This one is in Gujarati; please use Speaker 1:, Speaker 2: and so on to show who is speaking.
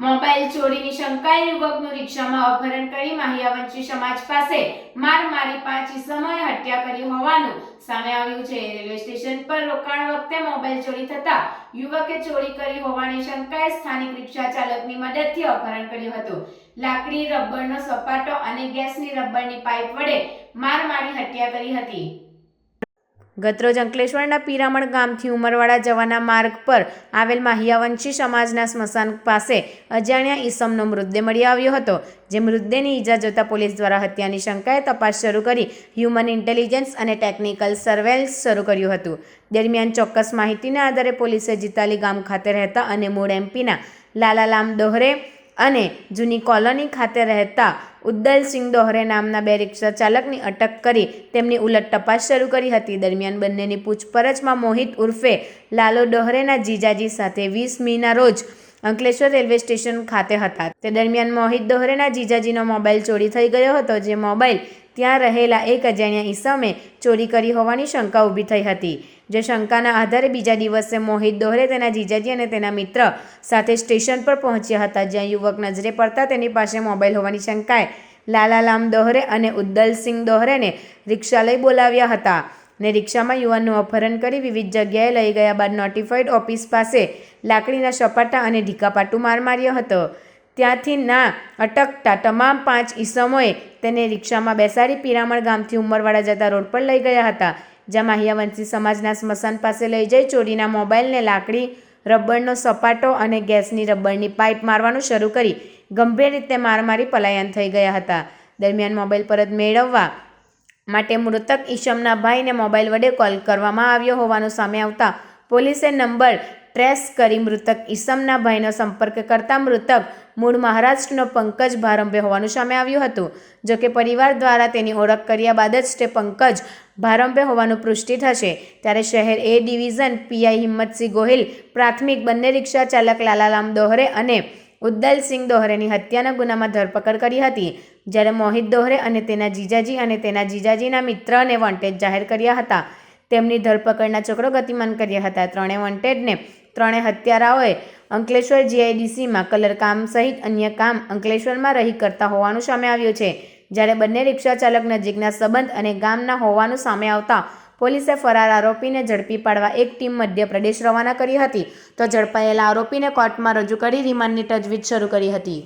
Speaker 1: મોબાઈલ ચોરીની શંકાએ યુવકનું રિક્ષામાં અપહરણ કરી માહિયાવંશી સમાજ પાસે માર મારી પાંચ ઇસમોએ હત્યા કરી હોવાનું સામે આવ્યું છે. રેલવે સ્ટેશન પર રોકાણ વખતે મોબાઈલ ચોરી થતા યુવકે ચોરી કરી હોવાની શંકાએ સ્થાનિક રિક્ષા ચાલકની મદદથી અપહરણ કર્યું હતું. લાકડી, રબરનો સપાટો અને ગેસની રબરની પાઇપ વડે માર મારી હત્યા કરી હતી. ગતરોજ અંકલેશ્વરના પીરામણ ગામથી ઉમરવાડા જવાના માર્ગ પર આવેલ માહિયાવંશી સમાજના સ્મશાન પાસે અજાણ્યા ઈસમનો મૃતદેહ મળી આવ્યો હતો. જે મૃતદેહની ઈજા જોતા પોલીસ દ્વારા હત્યાની શંકાએ તપાસ શરૂ કરી હ્યુમન ઇન્ટેલિજન્સ અને ટેકનિકલ સર્વેલન્સ શરૂ કર્યું હતું. દરમિયાન ચોક્કસ માહિતીના આધારે પોલીસે જીતાલી ગામ ખાતે રહેતા અને મૂળ એમપીના લાલાલામ દોહરે અને જૂની કોલોની ખાતે રહેતા ઉદ્દલસિંહ દોહરે નામના બે રિક્ષા ચાલકની અટક કરી તેમની ઉલટ તપાસ શરૂ કરી હતી. દરમિયાન બંનેની પૂછપરછમાં મોહિત ઉર્ફે લાલો દોહરેના જીજાજી સાથે વીસ મીના રોજ અંકલેશ્વર રેલવે સ્ટેશન ખાતે હતા. તે દરમિયાન મોહિત દોહરેના જીજાજીનો મોબાઈલ ચોરી થઈ ગયો હતો, જે મોબાઈલ ત્યાં રહેલા એક અજાણ્યા ઈસમે ચોરી કરી હોવાની શંકા ઊભી થઈ હતી. જે શંકાના આધારે બીજા દિવસે મોહિત દોહરે તેના જીજાજી અને તેના મિત્ર સાથે સ્ટેશન પર પહોંચ્યા હતા, જ્યાં યુવક નજરે પડતા તેની પાસે મોબાઈલ હોવાની શંકાએ લાલાલામ દોહરે અને ઉદ્દલસિંહ દોહરેને રિક્ષા લઈ બોલાવ્યા હતા ને રિક્ષામાં યુવાનનું અપહરણ કરી વિવિધ જગ્યાએ લઈ ગયા બાદ નોટિફાઈડ ઓફિસ પાસે લાકડીના સપાટા અને ઢીકાપાટું માર માર્યો હતો. ત્યાંથી ના અટકતા તમામ પાંચ ઈસમોએ તેને રિક્ષામાં બેસાડી પિરામણ ગામથી ઉમરવાડા જતા રોડ પર લઈ ગયા હતા જ્યાં માહિયાવંશી સમાજના સ્મશાન પાસે લઈ જઈ ચોરીના મોબાઈલને લાકડી, રબરનો સપાટો અને ગેસની રબરની પાઇપ મારવાનું શરૂ કરી ગંભીર રીતે માર મારી પલાયન થઈ ગયા હતા. દરમિયાન મોબાઈલ પરત મેળવવા માટે મૃતક ઈશમના ભાઈને મોબાઈલ વડે કોલ કરવામાં આવ્યો હોવાનું સામે આવતા પોલીસે નંબર ટ્રેસ કરી મૃતક ઈસમના ભાઈનો સંપર્ક કરતા મૃતક મૂળ મહારાષ્ટ્રનો પંકજ ભારંભે હોવાનું સામે આવ્યું હતું. જોકે પરિવાર દ્વારા તેની ઓળખ કર્યા બાદ જ તે પંકજ ભારંભે હોવાનું પુષ્ટિ થશે. ત્યારે શહેર A division PI Himmatsinh Gohil, પ્રાથમિક બંને રિક્ષા ચાલક લાલાલામ દોહરે અને ઉદ્દલસિંહ દોહરેની હત્યાના ગુનામાં ધરપકડ કરી હતી. જ્યારે મોહિત દોહરે અને તેના જીજાજી અને તેના જીજાજીના મિત્રને વોન્ટેજ જાહેર કર્યા હતા. તેમની ધરપકડના ચક્રો ગતિમાન કર્યા હતા. ત્રણે વોન્ટેડને ત્રણે હત્યારાઓએ અંકલેશ્વર જીઆઈડીસીમાં કલરકામ સહિત અન્ય કામ અંકલેશ્વરમાં રહી કરતા હોવાનું સામે આવ્યું છે. જ્યારે બંને રિક્ષા ચાલક નજીકના સંબંધ અને ગામના હોવાનું સામે આવતા પોલીસે ફરાર આરોપીને ઝડપી પાડવા એક ટીમ મધ્યપ્રદેશ રવાના કરી હતી. તો ઝડપાયેલા આરોપીને કોર્ટમાં રજૂ કરી રિમાન્ડની તજવીજ શરૂ કરી હતી.